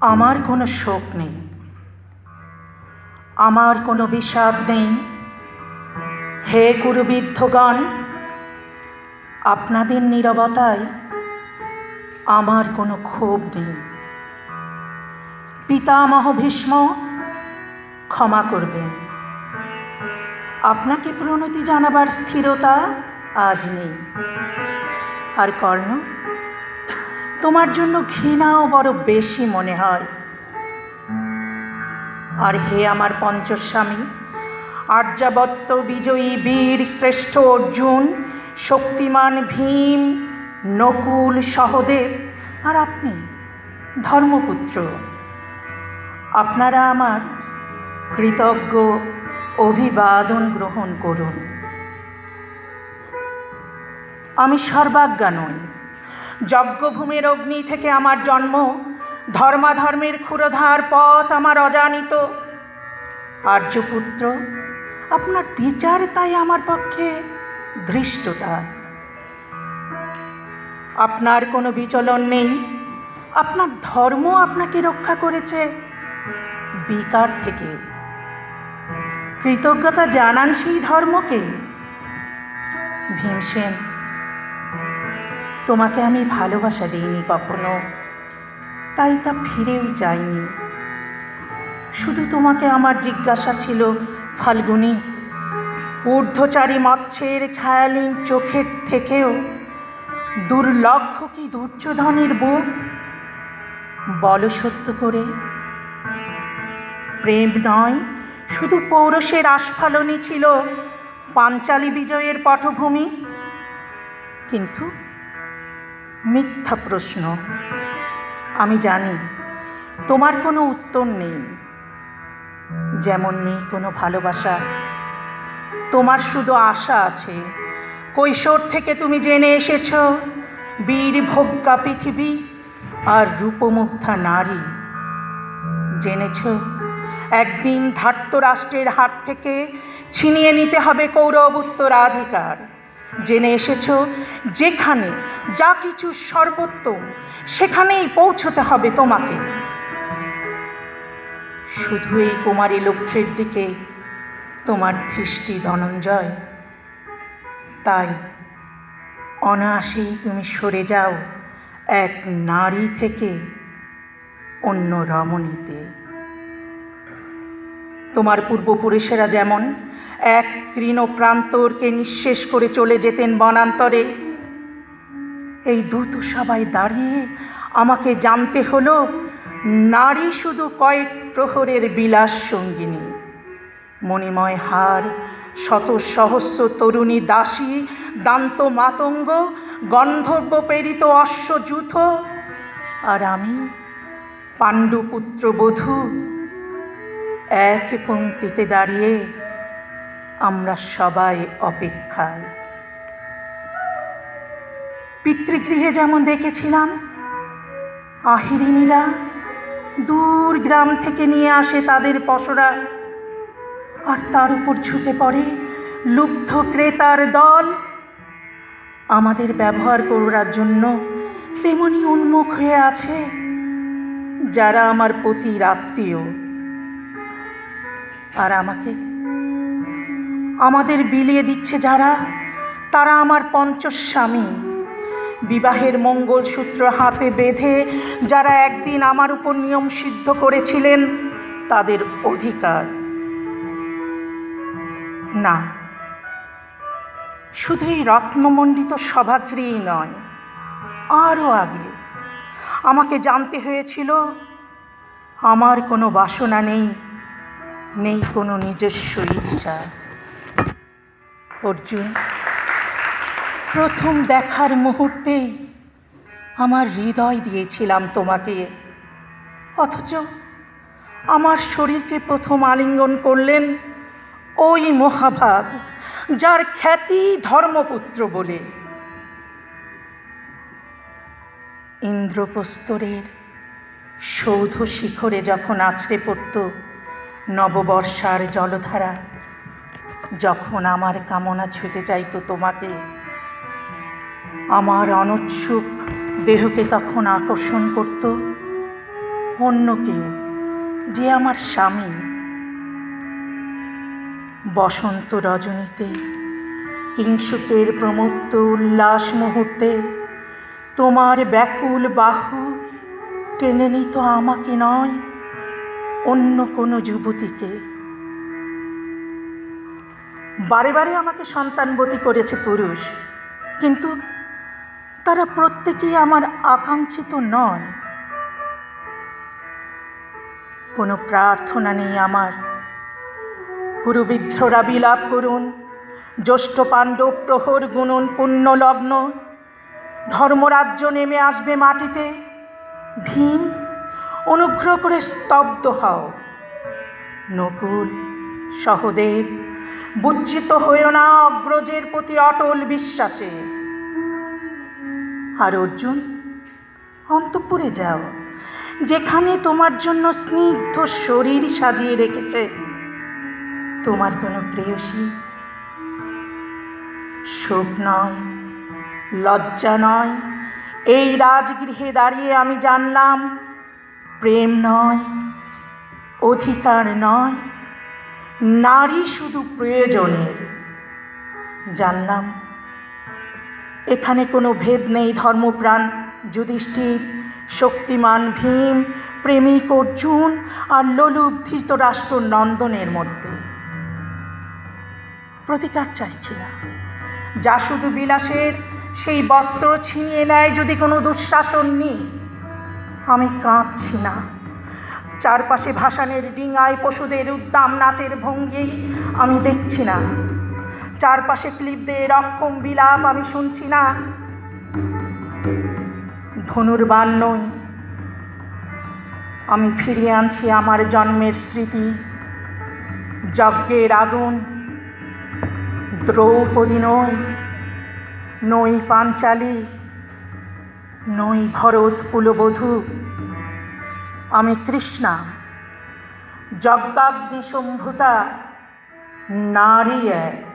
আমার কোনো শোক নেই। আমার কোনো বিষাদ নেই। হে কুরুবিদ্ধগণ আপনাদের নীরবতায় আমার কোনো ক্ষোভ নেই। পিতামহ ভীষ্ম, ক্ষমা করবেন। আপনাকে প্রণতি জানাবার স্থিরতা আজ নেই। আর কর্ণ, তোমার জন্য ঘৃণাও বড় বেশি মনে হয়। আর হে আমার পঞ্চস্বামী, আর্যাবত্ত বিজয়ী বীর শ্রেষ্ঠ অর্জুন, শক্তিমান ভীম, নকুল সহদেব, আর আপনি ধর্মপুত্র, আপনারা আমার কৃতজ্ঞ অভিবাদন গ্রহণ করুন। আমি সর্বাজ্ঞা নই। যজ্ঞভূমির অগ্নি থেকে আমার জন্ম, ধর্মাধর্মের ক্ষুরধার পথ আমার অজানিত। আর্যপুত্র, আপনার বিচার তাই আমার পক্ষে ধৃষ্টতা। আপনার কোনো বিচলন নেই। আপনার ধর্ম আপনাকে রক্ষা করেছে। বিকার থেকে কৃতজ্ঞতা জানান সেই ধর্মকে। ভীমসেন, তোমাকে আমি ভালোবাসা দিইনি কখনো, তাই তা ফিরেও যায়নি শুধু তোমাকে আমার জিজ্ঞাসা ছিল, ফাল্গুনি, ঊর্ধ্বচারী মৎস্যের ছায়ালীন চোখের থেকেও দুর্লক্ষ কি দুর্যোধনের বুক? বল সত্য করে, প্রেম নয় শুধু পৌরসের আস্ফালনই ছিল পাঞ্চালী বিজয়ের পটভূমি? কিন্তু মিথ্যা প্রশ্ন। আমি জানি, তোমার কোনো উত্তর নেই। যেমন নেই কোনো ভালোবাসা। তোমার শুধু আশা আছে। কৈশোর থেকে তুমি জেনে এসেছ, বীর ভোগ্যা পৃথিবী আর রূপমুগ্ধা নারী। জেনেছ একদিন ধার্তরাষ্ট্রের হাত থেকে ছিনিয়ে নিতে হবে কৌরব উত্তরাধিকার। জেনে এসেছ, যেখানে যা কিছু সর্বোত্তম, সেখানেই পৌঁছতে হবে তোমাকে। শুধু এই কুমারী লক্ষ্যের দিকে তোমার দৃষ্টি ধনঞ্জয়। তাই অনায়াসেই তুমি সরে যাও এক নারী থেকে অন্য রমণীতে। তোমার পূর্বপুরুষেরা যেমন এক তৃণ প্রান্তরকে নিঃশেষ করে চলে যেতেন বনান্তরে। এই দ্রুত সবাই দাঁড়িয়ে আমাকে জানতে হলো, নারী শুধু কয়েক প্রহরের বিলাস সঙ্গিনী। মণিময় হার, শত সহস্র তরুণী দাসী, দান্ত মাতঙ্গ, গন্ধর্ব প্রেরিত অশ্বযুথ, আর আমি পাণ্ডুপুত্র বধূ এক পঙ্ক্তিতে দাঁড়িয়ে আমরা সবাই অপেক্ষায়। পিতৃগৃহে যেমন দেখেছিলাম, আহিরিনীরা দূর গ্রাম থেকে নিয়ে আসে তাদের পশরা, আর তার উপর ঝুঁকে পড়ে লুব্ধ ক্রেতার দল। আমাদের ব্যবহার করার জন্য তেমনি উন্মুখ হয়ে আছে যারা আমার পতির আত্মীয়। আর আমাকে। আমাদের বিলিয়ে দিচ্ছে যারা, তারা আমার পঞ্চস্বামী। বিবাহের মঙ্গলসূত্র হাতে বেঁধে যারা একদিন আমার উপর নিয়ম সিদ্ধ করেছিলেন, তাদের অধিকার। না, শুধু এই রত্নমণ্ডিত সভাগৃহই নয়, আরও আগে আমাকে জানতে হয়েছিল, আমার কোনো বাসনা নেই নেই কোনো নিজস্ব ইচ্ছা। অর্জুন, প্রথম দেখার মুহূর্তেই আমার হৃদয় দিয়েছিলাম তোমাকে। অথচ আমার শরীরকে প্রথম আলিঙ্গন করলেন ওই মহাভাগ, যার খ্যাতি ধর্মপুত্র বলে। ইন্দ্রপ্রস্তরের সৌধ শিখরে যখন আছড়ে পড়ত নববর্ষার জলধারা। যখন আমার কামনা ছুতে চাইতো তোমাকে, আমার অনুৎসুক দেহকে তখন আকর্ষণ করত অন্য কেউ, যে আমার স্বামী। বসন্ত রজনীতে কিংসুকের প্রমত্ত উল্লাস মুহূর্তে, তোমার ব্যাকুল বাহু টেনে নিত আমাকে নয় অন্য কোনো যুবতীকে। বারে বারে আমাকে সন্তানবতী করেছে পুরুষ, কিন্তু তারা প্রত্যেকেই আমার আকাঙ্ক্ষিত নয়। কোনো প্রার্থনা নেই আমার। গুরুবিদ্ধরা বিলাপ করুন, জ্যৈষ্ঠ পাণ্ডব প্রহর গুনুন পুণ্যলগ্ন ধর্মরাজ্য নেমে আসবে মাটিতে, ভীম অনুগ্রহ করে স্তব্ধ হও। নকুল, সহদেব, বুজ্জিত হয়েও না অগ্রজের প্রতি অটল বিশ্বাসে। আর অর্জুন, অন্তপুরে যাও, যেখানে তোমার জন্য স্নিগ্ধ শরীর সাজিয়ে রেখেছে। তোমার কোনো প্রেয়সী? শোক নয়, লজ্জা নয়। এই রাজগৃহে দাঁড়িয়ে আমি জানলাম প্রেম নয়, অধিকার নয়, নারী শুধু প্রয়োজনের। জানলাম, এখানে কোনো ভেদ নেই ধর্মপ্রাণ, যুধিষ্ঠির, শক্তিমান ভীম, প্রেমিক অর্জুন আর লোলুপ ধৃতরাষ্ট্র নন্দনের মধ্যে। প্রতিকার চাইছি না। যা শুধু বিলাসের, সেই বস্ত্র ছিনিয়ে নেয় যদি কোনো দুঃশাসন নেই। আমি কাঁদছি না। চারপাশে ভাসানের ডিঙায় পশুদের উদ্দাম নাচের ভঙ্গি আমি দেখছি না। চারপাশে ক্লিপদের অক্ষম বিলাপ আমি শুনছি না। ধনুর্বান নই। আমি ফিরিয়ে আনছি আমার জন্মের স্মৃতি। যজ্ঞের আগুন। দ্রৌপদী নই। নই পাঞ্চালী। নই ভরত কুলবধূ। আমি কৃষ্ণা যজ্ঞাগ্নি সম্ভুতা নারী এক।